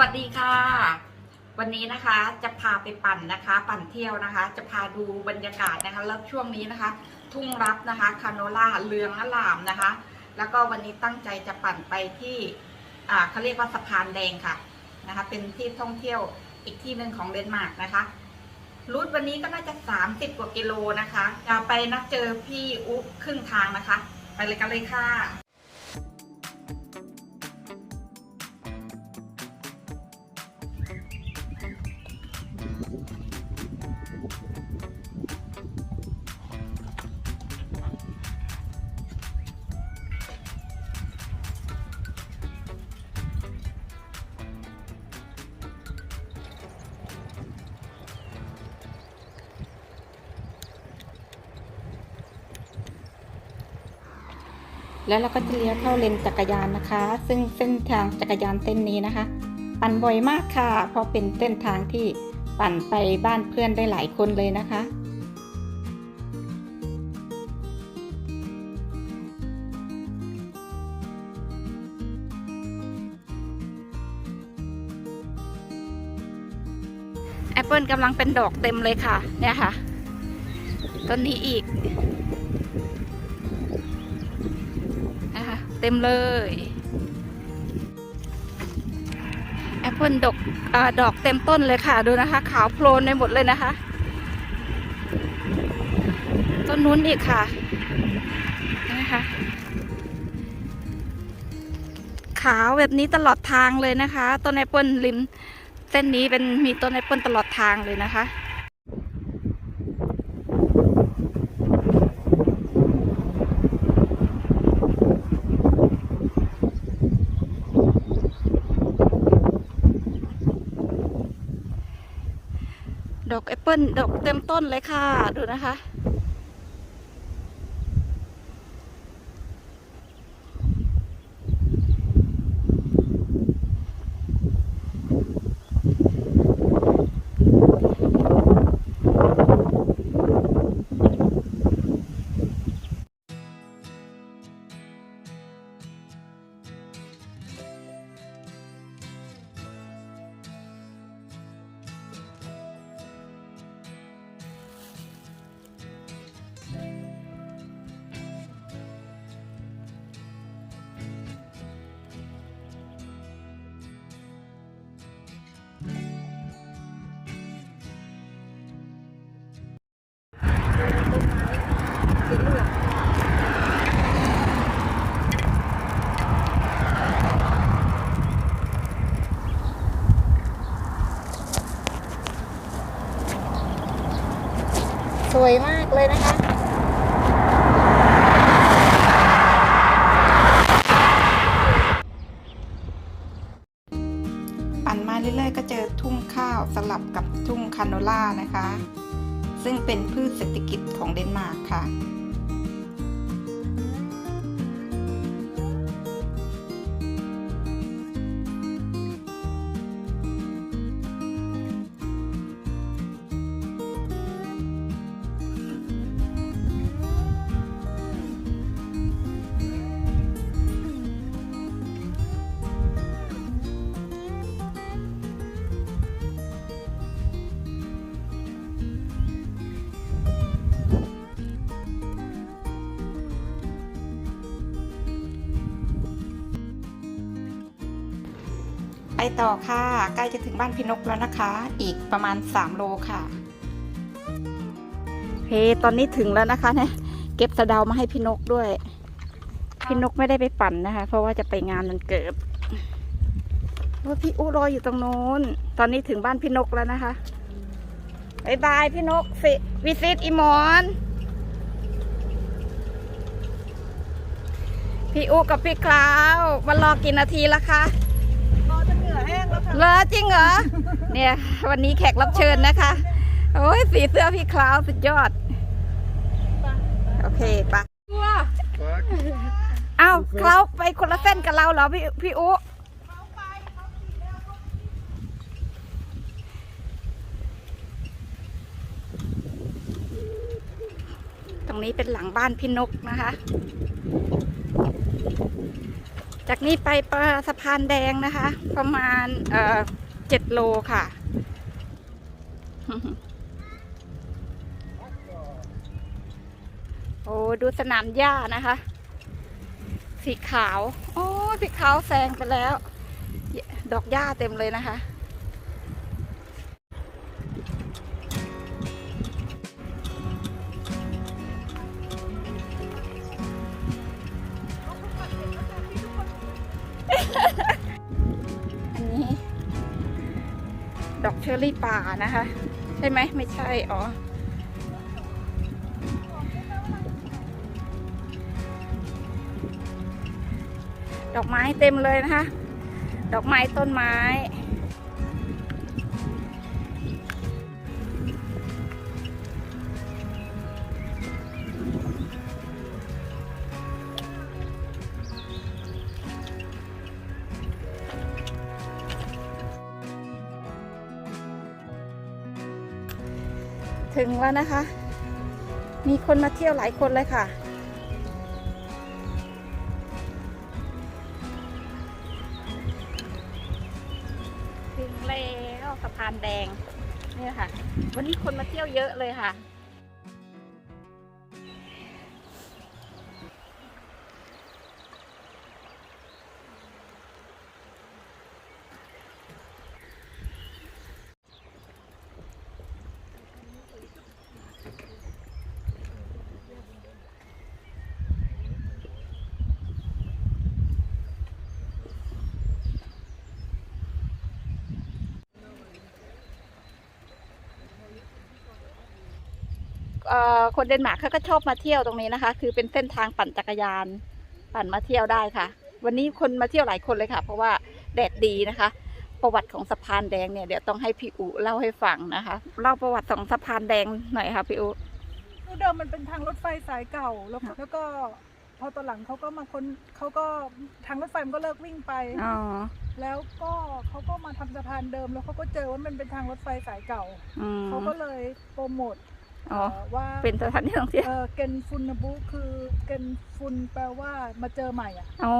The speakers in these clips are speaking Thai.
วัสดีค่ะ วันนี้นะคะจะพาไปปั่นนะคะ ปั่นเที่ยวนะคะ จะพาดูบรรยากาศนะคะ แล้วช่วงนี้นะคะ ทุ่งรับนะคะคาโนล่าเรืองอลามนะคะ แล้วก็วันนี้ตั้งใจจะปั่นไปที่อ่าเขาเรียกว่าสะพานแดงค่ะนะคะ เป็นที่ท่องเที่ยวอีกที่หนึ่งของเดนมาร์กนะคะรูทวันนี้ก็น่าจะ 30 กว่ากิโลนะคะจะไปนัดเจอพี่อุ๊ครึ่งทางนะคะ ไปเลยกันเลยค่ะ แล้วเราก็จะเลี้ยวเข้าเลนจักรยานนะคะ ซึ่งเส้นทางจักรยานเส้นนี้นะคะ ปั่นบ่อยมากค่ะ เพราะเป็นเส้นทางที่ปั่นไปบ้านเพื่อนได้หลายคนเลยนะคะ แอปเปิลกำลังเป็นดอกเต็มเลยค่ะ เนี่ยค่ะ ต้นนี้อีก ต็มเลยแอปเปิลดอกอดอกเต็มต้นเลยค่ะดูนะคะ ขาวโพลนในหมดเลยนะคะ ต้นนู้นอีกค่ะนะคะขาวแบบนี้ตลอดทางเลยนะคะ ต้นแอปเปิลริมเส้นนี้เป็นมีต้นแอปเปิลตลอดทางเลยนะคะ ดอกแอปเปิลดอกเต็มต้นเลยค่ะ ดูนะคะ สวยมากเลยนะคะ ปั่นมาเรื่อยๆ ก็เจอทุ่งข้าวสลับกับทุ่งคาโนล่านะคะ ซึ่งเป็นพืชเศรษฐกิจของเดนมาร์กค่ะ ต่อค่ะ ใกล้จะถึงบ้านพี่นกแล้วนะคะ อีกประมาณ 3 โลค่ะเฮตอนนี้ถึงแล้วนะคะเนี่ยเก็บสะเดามาให้พี่นกด้วย พี่นกไม่ได้ไปปั่นนะคะ เพราะว่าจะไปงานมันเกิดว่าพี่อู้รออยู่ตรงโน้น ตอนนี้ถึงบ้านพี่นกแล้วนะคะบายบายพี่นกสิวิซิตอีมอน พี่อู้กับพี่คลาวมารอกี่นาทีละคะ เหงื่อแห้งแล้วค่ะเหรอจริงเหรอ เนี่ย วันนี้แขกรับเชิญนะคะ โอ้ยสีเสื้อพี่คลาวสุดยอด โอเคปะตัวอ้าวคลาวไปคนละเส้นกับเราเหรอพี่พี่อุตรงนี้เป็นหลังบ้านพี่นกนะคะ จากนี้ไปปลาสะพานแดงนะคะ ประมาณเอ่อเจ็ดโลค่ะ โอ้ดูสนามหญ้านะคะ สีขาว โอ้ สีขาวแซงไปแล้ว ดอกหญ้าเต็มเลยนะคะ ชอร์รี่ป่านะคะ ใช่ไหมไม่ใช่ อ๋อ ดอกไม้เต็มเลยนะคะ ดอกไม้ต้นไม้ ถึงแล้วนะคะ มีคนมาเที่ยวหลายคนเลยค่ะ ถึงแล้วสะพานแดงเนี่ยค่ะ วันนี้คนมาเที่ยวเยอะเลยค่ะ คนเดนมาร์กเขาก็ชอบมาเที่ยวตรงนี้นะคะ คือเป็นเส้นทางปั่นจักรยาน ปั่นมาเที่ยวได้ค่ะ วันนี้คนมาเที่ยวหลายคนเลยค่ะ เพราะว่าแดดดีนะคะ ประวัติของสะพานแดงเนี่ยเดี๋ยวต้องให้พี่อุเล่าให้ฟังนะคะ เล่าประวัติของสะพานแดงหน่อยค่ะพี่อุคือเดิมมันเป็นทางรถไฟสายเก่าแล้วแล้วก็พอตอนหลังเขาก็มาคนเขาก็ทางรถไฟมันก็เลิกวิ่งไปอ๋อแล้วก็เขาก็มาทำสะพานเดิมแล้วเขาก็เจอว่ามันเป็นทางรถไฟสายเก่าอืมเขาก็เลยโปรโมท อ๋อเอ่อว่าเป็นสถานที่ท่องเที่ยว เออเกนฟุนนบุคือเกนฟุนแปลว่ามาเจอใหม่อะอ๋อ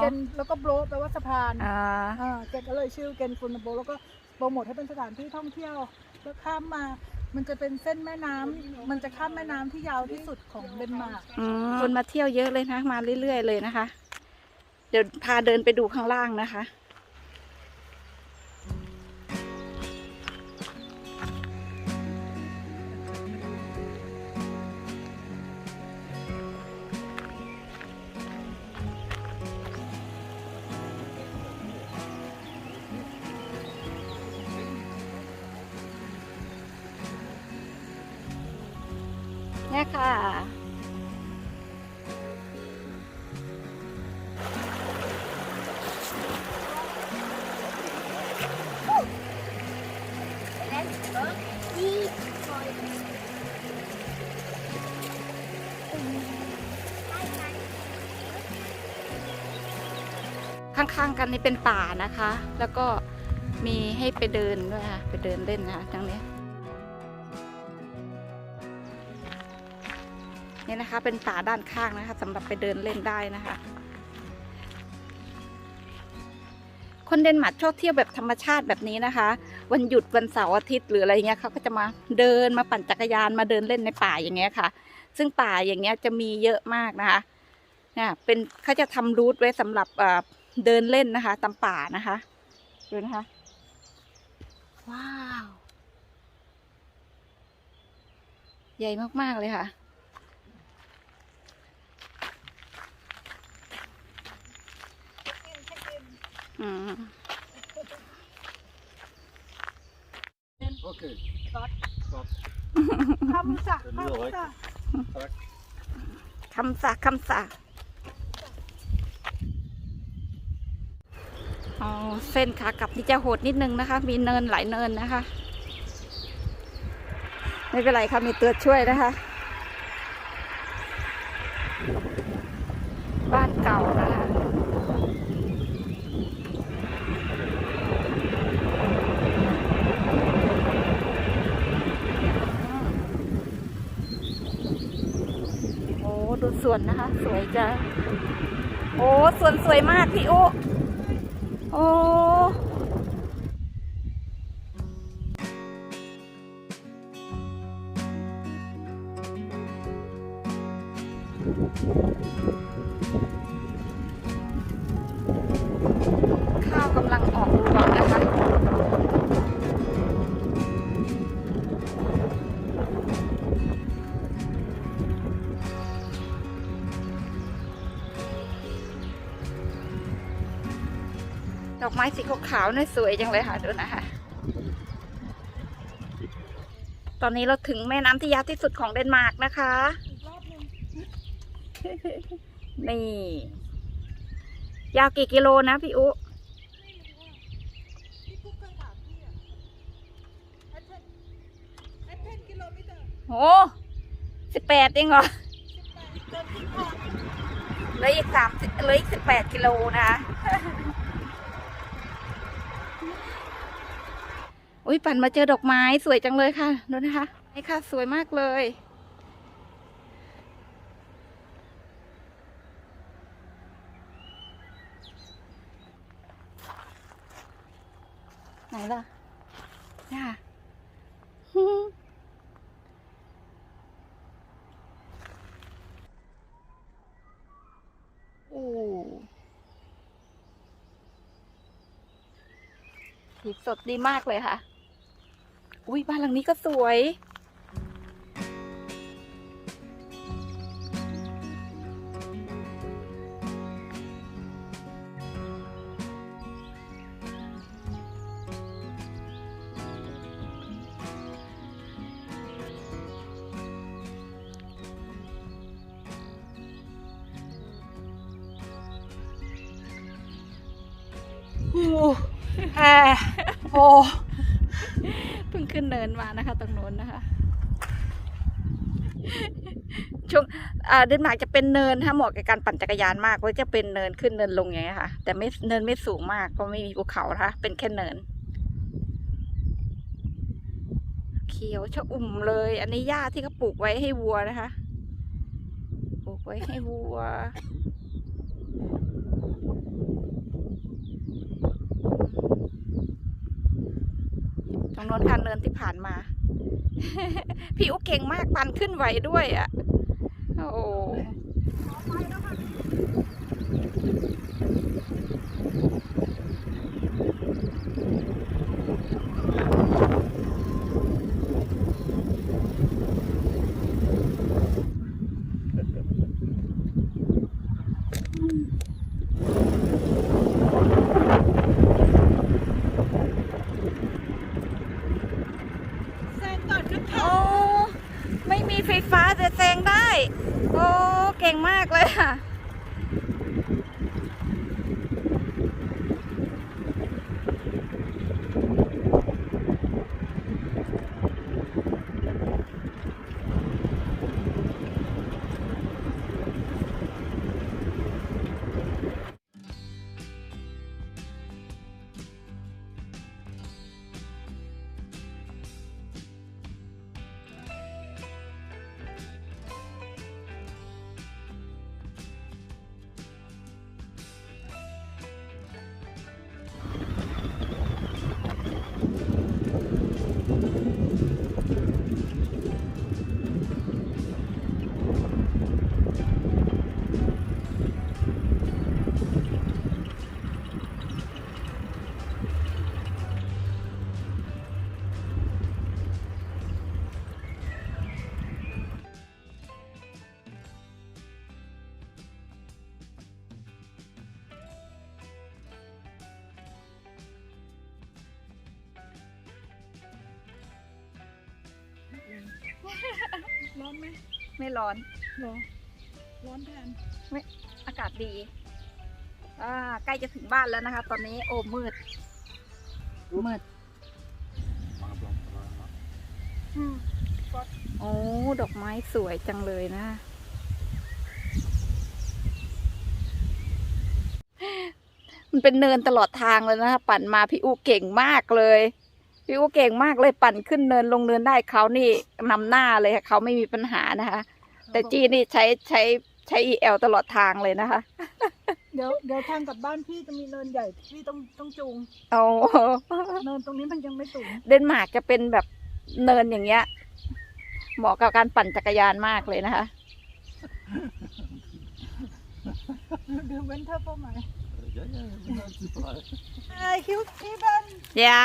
เกนแล้วก็โบรแปลว่าสะพานอ่า อ่าเกนก็เลยชื่อเกนฟุนนบุแล้วก็โปรโมทให้เป็นสถานที่ท่องเที่ยวแล้วข้ามมา มันจะเป็นเส้นแม่น้ำมันจะข้ามแม่น้ำที่ยาวที่สุดของเดนมาร์กอืมคนมาเที่ยวเยอะเลยนะ มาเรื่อยๆเลยนะคะ เดี๋ยวพาเดินไปดูข้างล่างนะคะ ข้างๆกันนี่เป็นป่านะคะ แล้วก็มีให้ไปเดินด้วยค่ะ ไปเดินเล่นนะคะตรงนี้ นี่นะคะเป็นป่าด้านข้างนะคะสำหรับไปเดินเล่นได้นะคะ คนเดนมาร์กชอบเที่ยวแบบธรรมชาติแบบนี้นะคะ วันหยุดวันเสาร์อาทิตย์หรืออะไรเงี้ยเขาก็จะมาเดินมาปั่นจักรยานมาเดินเล่นในป่าอย่างเงี้ยค่ะ ซึ่งป่าอย่างเงี้ยจะมีเยอะมากนะคะเนี่ยเป็นเขาจะทำรูทไว้สำหรับ เอ่อเดินเล่นนะคะตามป่านะคะดูนะคะ ว้าว ใหญ่มาก ๆ เลยค่ะ อืม Okay. คำสักเป็นเรื่องไว้คำสักคำสาคำสา อ๋อเส้นขากลับนี่จะโหดนิดนึงนะคะ มีเนินหลายเนินนะคะ ไม่เป็นไรค่ะมีเตัวช่วยนะคะ บ้านเก่านะคะโอ้ดูสวนนะคะ สวยจ้ะโอ้สวนสวยมากพี่อุ โดอกไม้สีขาวๆเนี่ยสวยจังเลยค่ะดูนะคะ ตอนนี้เราถึงแม่น้ำที่ยาวที่สุดของเดนมาร์กนะคะอีกรอบหนึ่งนี่ ยาวกี่กิโลนะพี่อุพี่กุ๊กเคยถามพี่อะแอดเทนแอดเทนกิโลเมตรโอ้สิบแปดเองเหรอสิบแปดเกินที่พอเหลืออีกสามเหลืออีกสิบแปดกิโลนะคะ อุ้ยปั่นมาเจอดอกไม้สวยจังเลยค่ะดูนะคะนี่ค่ะสวยมากเลย ไหนล่ะเนี่ยค่ะโอ้สีสดดีมากเลยค่ะ อุ้ยบ้านหลังนี้ก็สวย โอ้แฮ่โอ้ ขึ้นเนินมานะคะ ตรงโน้นนะคะช่วงเดนมาร์กจะเป็นเนินถ้าเหมาะกับการปั่นจักรยานมากก็จะเป็นเนินขึ้นเนินลงอย่างเงี้ยค่ะ แต่ไม่เนินไม่สูงมากก็ไม่มีภูเขานะคะเป็นแค่เนิน เขียวชะอุ่มเลย อันนี้หญ้าที่เขาปลูกไว้ให้วัวนะคะ ปลูกไว้ให้วัว ตรงโน้นการเดินที่ผ่านมา พี่อุ๊กเก่งมากปันขึ้นไหวด้วยอะ โอ้โหโอ้ไม่มีไฟฟ้าแต่แซงได้ โอ้ เก่งมากเลยค่ะ ร้อนหรอร้อนแทนอากาศดี อ่า ใกล้จะถึงบ้านแล้วนะคะ ตอนนี้ โอ้มืด มืดอืมโอ้ดอกไม้สวยจังเลยนะ มันเป็นเนินตลอดทางเลยนะคะ ปั่นมาพี่อูเก่งมากเลย พี่อูเก่งมากเลยปั่นขึ้นเนินลงเนินได้เขานี่นำหน้าเลยค่ะเขาไม่มีปัญหานะคะ แต่จี้นี่ใช้ใช้ใช้ EL ตลอดทางเลยนะคะ เดี๋ยวเดี๋ยวทางกลับบ้านพี่จะมีเนินใหญ่พี่ต้องต้องจูงโอ้เนินตรงนี้มันยังไม่สูงเดนมาร์กจะเป็นแบบเนินอย่างเงี้ย เหมาะกับการปั่นจักรยานมากเลยนะคะเดือนเวนเทอร์เป้าหมาย Ja, ja, ja, super. ไอคิวที่เบนยา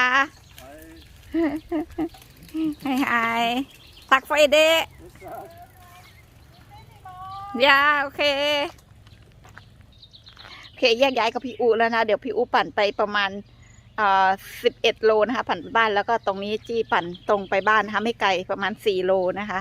ไฮไฮตักไฟเด ยาโอเค โอเคแยกย้ายกับพี่อูแล้วนะ เดี๋ยวพี่อูปั่นไปประมาณสิบเอ็ดโลนะคะ ปั่นบ้านแล้วก็ตรงนี้จี้ปั่นตรงไปบ้านนะคะไม่ไกลประมาณสี่โลนะคะ